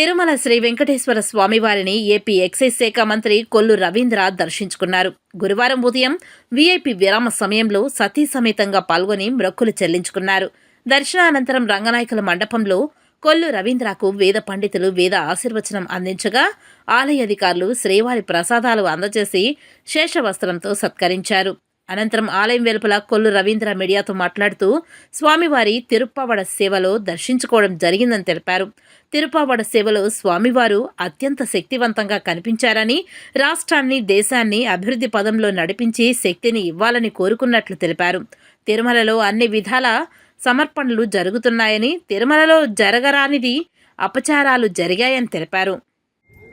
తిరుమల శ్రీ వెంకటేశ్వర స్వామివారిని AP excise శాఖ మంత్రి కొల్లు రవీంద్ర దర్శించుకున్నారు. గురువారం ఉదయం వీఐపీ విరామ సమయంలో సతీ సమేతంగా పాల్గొని మ్రొక్కులు చెల్లించుకున్నారు. దర్శనానంతరం రంగనాయకుల మండపంలో కొల్లు రవీంద్రకు వేద పండితులు వేద ఆశీర్వచనం అందించగా ఆలయ అధికారులు శ్రీవారి ప్రసాదాలు అందజేసి శేషవస్త్రంతో సత్కరించారు. అనంతరం ఆలయం వెలుపల కొల్లు రవీంద్ర మీడియాతో మాట్లాడుతూ స్వామివారి తిరుప్పావడ సేవలో దర్శించుకోవడం జరిగిందని తెలిపారు. తిరుప్పావడ సేవలో స్వామివారు అత్యంత శక్తివంతంగా కనిపించారని రాష్ట్రాన్ని దేశాన్ని అభివృద్ధి పదంలో నడిపించి శక్తిని ఇవ్వాలని కోరుకున్నట్లు తెలిపారు. తిరుమలలో అన్ని విధాల సమర్పణలు జరుగుతున్నాయని తిరుమలలో జరగరానిది అపచారాలు జరిగాయని తెలిపారు.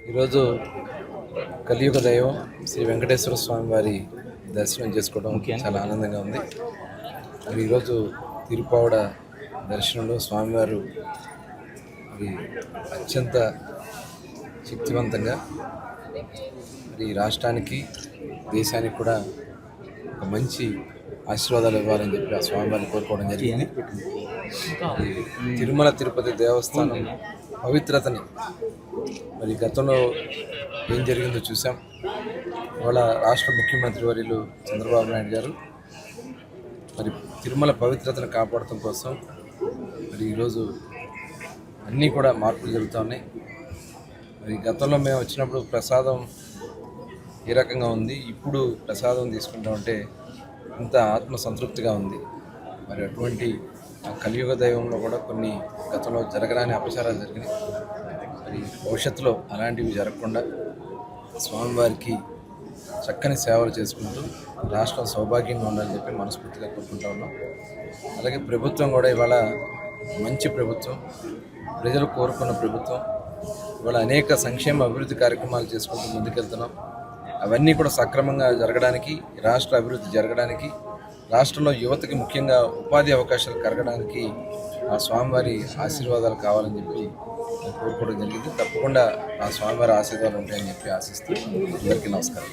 ఈరోజు కలియుగ దైవం శ్రీ వెంకటేశ్వర స్వామి వారి దర్శనం చేసుకోవడం చాలా ఆనందంగా ఉంది. మరి ఈరోజు తిరుపావడ దర్శనంలో స్వామివారు మరి అత్యంత శక్తివంతంగా మరి ఈ రాష్ట్రానికి దేశానికి కూడా ఒక మంచి ఆశీర్వాదాలు ఇవ్వాలని చెప్పి ఆ స్వామివారిని కోరుకోవడం జరిగింది. తిరుమల తిరుపతి దేవస్థానం పవిత్రతని మరి గతంలో ఏం జరిగిందో చూసాం. ఇవాళ రాష్ట్ర ముఖ్యమంత్రి వర్యులు చంద్రబాబు నాయుడు గారు మరి తిరుమల పవిత్రతను కాపాడటం కోసం మరి ఈరోజు అన్నీ కూడా మార్పులు జరుగుతూ ఉన్నాయి. మరి గతంలో మేము వచ్చినప్పుడు ప్రసాదం ఏ రకంగా ఉంది ఇప్పుడు ప్రసాదం తీసుకుంటామంటే ఇంత ఆత్మ సంతృప్తిగా ఉంది. మరి అటువంటి ఆ కలియుగ దైవంలో కూడా కొన్ని గతంలో జరగరాని అపచారాలు జరిగినాయి. మరి భవిష్యత్తులో అలాంటివి జరగకుండా స్వామివారికి చక్కని సేవలు చేసుకుంటూ రాష్ట్రం సౌభాగ్యంగా ఉండాలని చెప్పి మనస్ఫూర్తిగా కోరుకుంటా ఉన్నాం. అలాగే ప్రభుత్వం కూడా ఇవాళ మంచి ప్రభుత్వం. ప్రజలు కోరుకున్న ప్రభుత్వం. ఇవాళ అనేక సంక్షేమ అభివృద్ధి కార్యక్రమాలు చేసుకుంటూ ముందుకెళ్తున్నాం. అవన్నీ కూడా సక్రమంగా జరగడానికి రాష్ట్ర అభివృద్ధి జరగడానికి రాష్ట్రంలో యువతకి ముఖ్యంగా ఉపాధి అవకాశాలు కరగడానికి ఆ స్వామివారి ఆశీర్వాదాలు కావాలని చెప్పి నేను కోరుకోవడం జరిగింది. తప్పకుండా ఆ స్వామివారి ఆశీర్వాదాలు ఉంటాయని చెప్పి ఆశిస్తూ అందరికీ నమస్కారం.